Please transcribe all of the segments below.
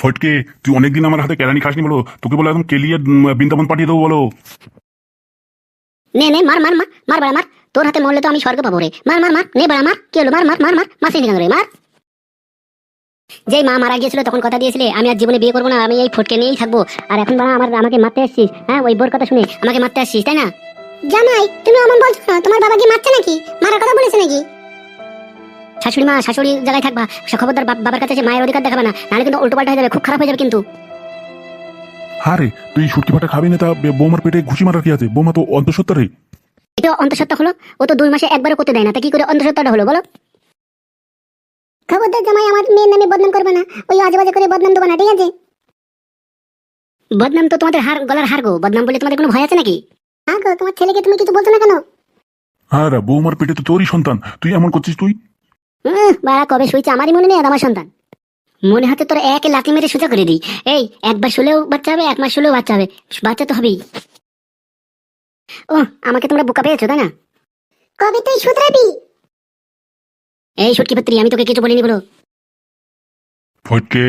ফটকে তুই অনেকদিন আমার হাতে কেরানি খাসনি বলো। তোকে বলে একদম কেলিয়ে বৃন্দাবন পাঠিয়ে দেবো বলো। নে নে মার মার মার মার বাড়া মার। তোর হাতে মরলে তো আমি স্বর্গ পাবো রে। মার মার মার নে বাড়া মার। কি হলো? মার মার মার মার। মার সেই রে? মার। যেই মা মারা গিয়েছিল তখন কথা দিয়েছিলে আমি আর জীবনে বিয়ে করব না আমি এই ফটকে নিয়েই থাকব। আর এখন বাড়া আমার আমাকে মারতে আসছিস হ্যাঁ? ওই বোর কথা শুনে আমাকে মারতে আসছিস তাই না? জামাই তুমি অমন বলছো না তোমার বাবা কি মারছে নাকি? মারার কথা বলেছে নাকি? শাশুড়ি মা শাশুড়ি জায়গায় থাকবা সে খবরদার বাবার কাছে মায়ের অধিকার দেখাবে না নাহলে কিন্তু উল্টো পাল্টা হয়ে যাবে খুব খারাপ হয়ে যাবে কিন্তু। হ্যাঁ রে তুই সুটকি ফাটা খাবি না তা বৌমার পেটে ঘুষি মারার কি আছে? বৌমা তো অন্তঃসত্ত্বা রে। এটা অন্তঃসত্ত্বা হলো ও তো দুই মাসে একবারও করতে দেয় না তা কি করে অন্তঃসত্ত্বাটা হলো বলো? খবরদার জামাই আমার মেয়ের নামে বদনাম করবে না ওই আজেবাজে করে বদনাম দেবো না ঠিক আছে? বদনাম তো তোমাদের হার গলার হার গো বদনাম বলে তোমাদের কোনো ভয় আছে নাকি? হ্যাঁ গো তোমার ছেলেকে তুমি কিছু বলছো না কেন? হ্যাঁ রে বৌমার পেটে তো তোরই সন্তান তুই এমন করছিস তুই? বাড়া কবে শুয়েছে? আমারই মনে নেই আর আমার সন্তান। মনে হচ্ছে তোর এক লাথি মেরে সোজা করে দিই। এই একবার শুলেও বাচ্চা হবে এক মাস শুলেও বাচ্চা হবে। বাচ্চা তো হবেই। ও আমাকে তোমরা বোকা পেয়েছ তাই না? কবে তুই শুধরাবি? এই সুটকি পাত্রী আমি তোকে কিছু বলিনি বলো। ফটকে।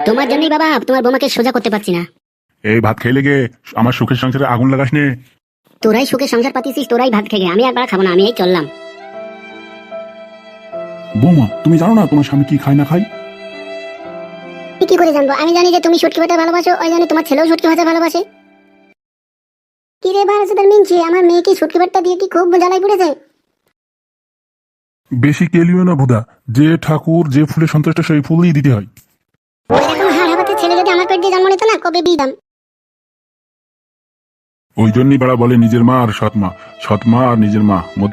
তোমার জন্যই বাবা তোমার বোমাকে সোজা করতে পারছি না। এই ভাত খেয়ে লেগে আমার সুখের সংসারে আগুন লাগাস নে। তোরাই সুখে সংসার পাতিছিস তোরাই ভাত খেয়ে আমি একবার খাব না আমি এই চললাম। বৌমা তুমি জানো না তোমার স্বামী কি খায় না খায়? কি কি করে জানব। আমি জানি যে তুমি সুটকি ভাতা ভালোবাসো ওই জন্য তোমার ছেলেও সুটকি ভাতা ভালোবাসে। কি রে ভারতের মিনছি আমার মেয়ে কি সুটকি ভাতটা দিয়ে কি খুব জ্বালাই পড়েছে? বেশি কেলিও না বুদা যে ঠাকুর যে ফুলে সন্তুষ্ট সেই ফুলই দিতে হয়। এরকম হাড় হাবাতে ছেলে যদি আমার পেট দিয়ে জন্ম নিত না কবে বিয়ে দাম? ওই জন্যই বেড়া বলে নিজের মা আর সৎ মা। সৎ মা আর নিজের মা